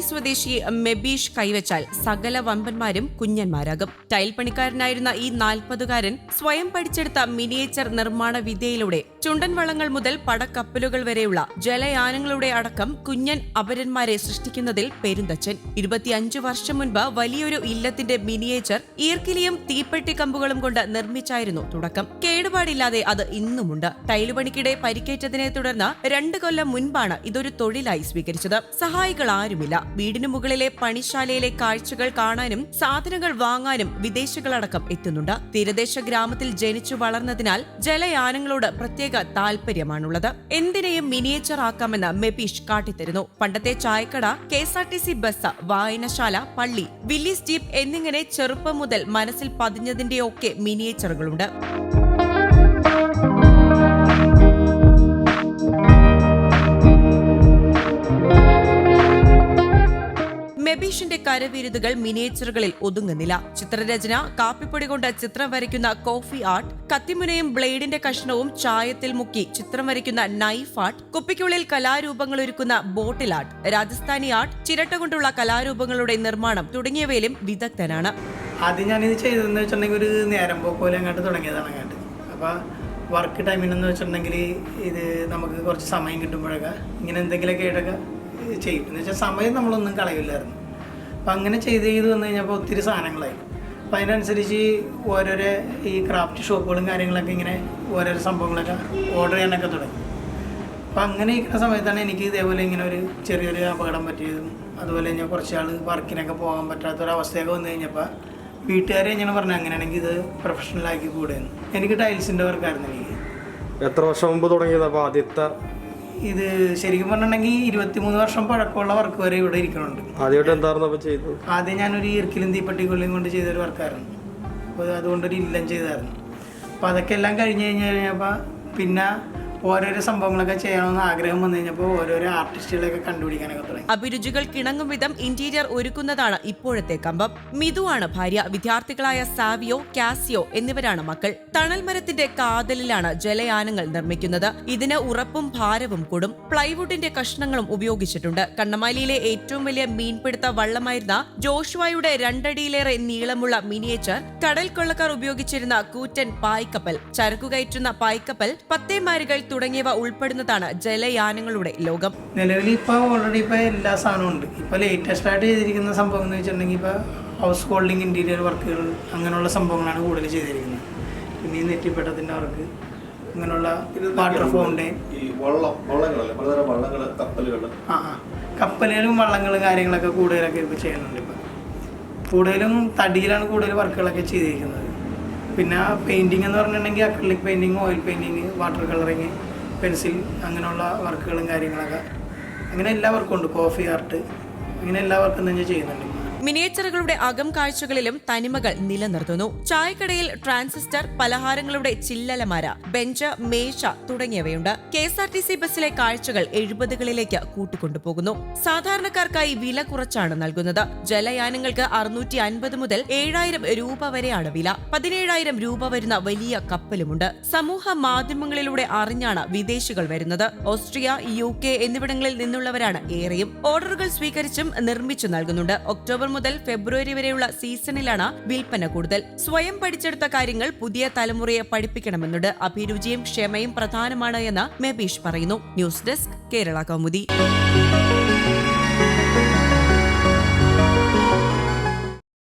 സ്വദേശി മെബീഷ് കൈവച്ചാൽ സകല വമ്പന്മാരും കുഞ്ഞന്മാരാകും. ടൈൽ പണിക്കാരനായിരുന്ന ഈ നാൽപ്പതുകാരൻ സ്വയം പഠിച്ചെടുത്ത മിനിയേച്ചർ നിർമ്മാണ വിദ്യയിലൂടെ ചുണ്ടൻ വളങ്ങൾ മുതൽ പടക്കപ്പലുകൾ വരെയുള്ള ജലയാനങ്ങളുടെ അടക്കം കുഞ്ഞൻ അപരന്മാരെ സൃഷ്ടിക്കുന്നതിൽ പെരുന്തച്ചൻ ഇരുപത്തിയഞ്ചു വർഷം മുൻപ് വലിയൊരു ഇല്ലത്തിന്റെ മിനിയേച്ചർ ഈർക്കിലിയും തീപ്പെട്ടി കമ്പുകളും കൊണ്ട് നിർമ്മിച്ചായിരുന്നു തുടക്കം. കേടുപാടില്ലാതെ അത് ഇന്നുമുണ്ട്. ടൈലുപണിക്കിടെ പരിക്കേറ്റതിനെ തുടർന്ന് രണ്ട് കൊല്ലം മുൻപാണ് ഇതൊരു തൊഴിലായി സ്വീകരിച്ചത്. സഹായികൾ ആരുമില്ല വീടിനു മുകളിലെ പണിശാലയിലെ കാഴ്ചകൾ കാണാനും സാധനങ്ങൾ വാങ്ങാനും വിദേശികളടക്കം എത്തുന്നുണ്ട്. തീരദേശ ഗ്രാമത്തിൽ ജനിച്ചു വളർന്നതിനാൽ ജലയാനങ്ങളോട് പ്രത്യേക താല്പര്യമാണുള്ളത് എന്തിനേയും മിനിയേച്ചർ ആക്കാമെന്ന് മെബീഷ് കാട്ടിത്തരുന്നു. പണ്ടത്തെ ചായക്കട K S R T C bus വായനശാല പള്ളി വില്ലീസ് ജീപ്പ് എന്നിങ്ങനെ ചെറുപ്പം മുതൽ മനസ്സിൽ പതിഞ്ഞതിന്റെയൊക്കെ മിനിയേച്ചറുകളുണ്ട്. മെബീഷിന്റെ കരവിരുതുകൾ മിനിയേച്ചറുകളിൽ ഒതുങ്ങുന്നില്ല. ചിത്രരചന കാപ്പിപ്പൊടി കൊണ്ട് ചിത്രം വരയ്ക്കുന്ന കോഫി ആർട്ട് കത്തിമുനയും ബ്ലേഡിന്റെ കഷ്ണവും ചായത്തിൽ മുക്കി ചിത്രം വരയ്ക്കുന്ന നൈഫ് ആർട്ട് കുപ്പിക്കുള്ളിൽ കലാരൂപങ്ങൾ ഒരുക്കുന്ന ബോട്ടിൽ ആർട്ട് രാജസ്ഥാനി ആർട്ട് ചിരട്ട കൊണ്ടുള്ള കലാരൂപങ്ങളുടെ നിർമ്മാണം തുടങ്ങിയവയിലും വിദഗ്ധനാണ്. ആദ്യം ഞാനിത് ചെയ്തതെന്ന് വെച്ചിട്ടുണ്ടെങ്കിൽ ഒരു നേരം പോക്കോലെ അങ്ങോട്ട് തുടങ്ങിയതാണ് അങ്ങോട്ട് അപ്പോൾ വർക്ക് ടൈമിനെന്ന് വെച്ചിട്ടുണ്ടെങ്കിൽ ഇത് നമുക്ക് കുറച്ച് സമയം കിട്ടുമ്പോഴൊക്കെ ഇങ്ങനെ എന്തെങ്കിലുമൊക്കെ ആയിട്ടൊക്കെ ചെയ്യും. എന്ന് വെച്ചാൽ സമയം നമ്മളൊന്നും കളയില്ലായിരുന്നു. അപ്പം അങ്ങനെ ചെയ്ത് ചെയ്ത് വന്നു കഴിഞ്ഞപ്പോൾ ഒത്തിരി സാധനങ്ങളായി. അപ്പം അതിനനുസരിച്ച് ഓരോരോ ഈ ക്രാഫ്റ്റ് ഷോപ്പുകളും കാര്യങ്ങളൊക്കെ ഇങ്ങനെ ഓരോരോ സംഭവങ്ങളൊക്കെ ഓർഡർ ചെയ്യാനൊക്കെ തുടങ്ങി. അപ്പം അങ്ങനെ ഇരിക്കുന്ന സമയത്താണ് എനിക്ക് ഇതേപോലെ ഇങ്ങനെ ഒരു ചെറിയൊരു അപകടം പറ്റിയതും അതുപോലെ ഞാൻ കുറച്ച് ആൾ വർക്കിനൊക്കെ പോകാൻ പറ്റാത്തൊരവസ്ഥയൊക്കെ വന്നു കഴിഞ്ഞപ്പോൾ വീട്ടുകാരെ ഇങ്ങനെ പറഞ്ഞു അങ്ങനെയാണെങ്കിൽ ഇത് പ്രൊഫഷണലാക്കി കൂടെയെന്ന് എനിക്ക് ടൈൽസിന്റെ വർക്കായിരുന്നു എനിക്ക്. എത്ര വർഷം മുമ്പ് തുടങ്ങിയത് അപ്പോൾ ആദ്യത്തെ ഇത് ശരിക്കും പറഞ്ഞിട്ടുണ്ടെങ്കിൽ ഇരുപത്തിമൂന്ന് വർഷം പഴക്കമുള്ള വർക്ക് വരെ ഇവിടെ ഇരിക്കുന്നുണ്ട് ആദ്യമായിട്ട് എന്തായിരുന്നു ചെയ്തു ആദ്യം ഞാനൊരു ഈർക്കിലും തീപ്പട്ടിക്കൊള്ളിയും കൊണ്ട് ചെയ്തൊരു വർക്കായിരുന്നു. അപ്പോൾ അതുകൊണ്ടൊരു ഇല്ലം ചെയ്തായിരുന്നു. അപ്പോൾ അതൊക്കെ എല്ലാം കഴിഞ്ഞ് കഴിഞ്ഞ് കഴിഞ്ഞപ്പോൾ പിന്നെ ഓരോരോ സംഭവങ്ങളൊക്കെ ചെയ്യണമെന്ന് ആഗ്രഹം വന്നു കഴിഞ്ഞപ്പോൾ ഓരോരോ ആർട്ടിസ്റ്റുകളെയൊക്കെ കണ്ടുപിടിക്കാനൊക്കെ തുടങ്ങി. അഭിരുചികൾ കിണങ്ങും വിധം ഇന്റീരിയർ ഒരുക്കുന്നതാണ് ഇപ്പോഴത്തെ കമ്പം. മിതുവാണ് ഭാര്യ. വിദ്യാർത്ഥികളായ സാവിയോ കാസിയോ എന്നിവരാണ് മക്കൾ. തണൽ മരത്തിന്റെ കാതലിലാണ് ജലയാനങ്ങൾ നിർമ്മിക്കുന്നത്. ഇതിന് ഉറപ്പും ഭാരവും കൂടും. പ്ലൈവുഡിന്റെ കഷ്ണങ്ങളും ഉപയോഗിച്ചിട്ടുണ്ട്. കണ്ണമാലിയിലെ ഏറ്റവും വലിയ മീൻപിടുത്ത വള്ളമായിരുന്ന ജോഷുവായുടെ രണ്ടടിയിലേറെ നീളമുള്ള മിനിയേച്ചർ കടൽ കൊള്ളക്കാർ ഉപയോഗിച്ചിരുന്ന കൂറ്റൻ പായ്ക്കപ്പൽ. ചരക്കുകയറ്റുന്ന പായ്ക്കപ്പൽ പത്തേമാരുകൾ തുടങ്ങിയവ ഉൾപ്പെടുന്നതാണ് ജലയാനങ്ങളുടെ ലോകം. നിലവിൽ ഇപ്പോൾ ഓൾറെഡി ഇപ്പോൾ എല്ലാ സാധനവും ഉണ്ട്. ഇപ്പോൾ ലേറ്റസ്റ്റ് ആയിട്ട് ചെയ്തിരിക്കുന്ന സംഭവം എന്ന് വെച്ചിട്ടുണ്ടെങ്കിൽ ഇപ്പോൾ ഹൗസ് ഹോൾഡിംഗ് ഇന്റീരിയർ വർക്കുകൾ അങ്ങനെയുള്ള സംഭവങ്ങളാണ് കൂടുതൽ ചെയ്തിരിക്കുന്നത്. പിന്നെ ഈ നെറ്റിപ്പട്ടത്തിന്റെ വർക്ക് അങ്ങനെയുള്ള വാട്ടർ ആ കപ്പലുകളും വള്ളങ്ങളും കാര്യങ്ങളൊക്കെ കൂടുതലൊക്കെ ഇപ്പോൾ ചെയ്യുന്നുണ്ട് ഇപ്പൊ. കൂടുതലും തടിയിലാണ് കൂടുതൽ വർക്കുകളൊക്കെ ചെയ്തിരിക്കുന്നത്. പിന്നെ പെയിന്റിങ് എന്ന് പറഞ്ഞിട്ടുണ്ടെങ്കിൽ acrylic painting oil painting water colouring pencil അങ്ങനെയുള്ള വർക്കുകളും കാര്യങ്ങളൊക്കെ അങ്ങനെ എല്ലാ വർക്കും ഉണ്ട് കോഫി ആർട്ട് അങ്ങനെ എല്ലാ വർക്കും തന്നെ ചെയ്യുന്നുണ്ട്. മിനിയേച്ചറുകളുടെ അകം കാഴ്ചകളിലും തനിമകൾ നിലനിർത്തുന്നു. ചായക്കടയിൽ ട്രാൻസിസ്റ്റർ പലഹാരങ്ങളുടെ ചില്ലലമര ബെഞ്ച് മേശ തുടങ്ങിയവയുണ്ട്. K S R T C ബസ്സിലെ കാഴ്ചകൾ എഴുപതുകളിലേക്ക് കൂട്ടിക്കൊണ്ടുപോകുന്നു. സാധാരണക്കാർക്കായി വില കുറച്ചാണ് നൽകുന്നത്. ജലയാനങ്ങൾക്ക് അറുന്നൂറ്റി അൻപത് മുതൽ ഏഴായിരം രൂപ വരെയാണ് വില. പതിനേഴായിരം രൂപ വരുന്ന വലിയ കപ്പലുമുണ്ട്. സമൂഹ മാധ്യമങ്ങളിലൂടെ അറിഞ്ഞാണ് വിദേശികൾ വരുന്നത്. ഓസ്ട്രിയ യു കെ എന്നിവിടങ്ങളിൽ നിന്നുള്ളവരാണ് ഏറെയും. ഓർഡറുകൾ സ്വീകരിച്ചും നിർമ്മിച്ചു നൽകുന്നുണ്ട്. മുതൽ ഫെബ്രുവരി വരെയുള്ള സീസണിലാണ് വിൽപ്പന കൂടുതൽ. സ്വയം പഠിച്ചെടുത്ത കാര്യങ്ങൾ പുതിയ തലമുറയെ പഠിപ്പിക്കണമെന്നുണ്ട്. അഭിരുചിയും ക്ഷമയും പ്രധാനമാണ് എന്ന് മെബീഷ് പറയുന്നു. News desk Kerala Kaumudi.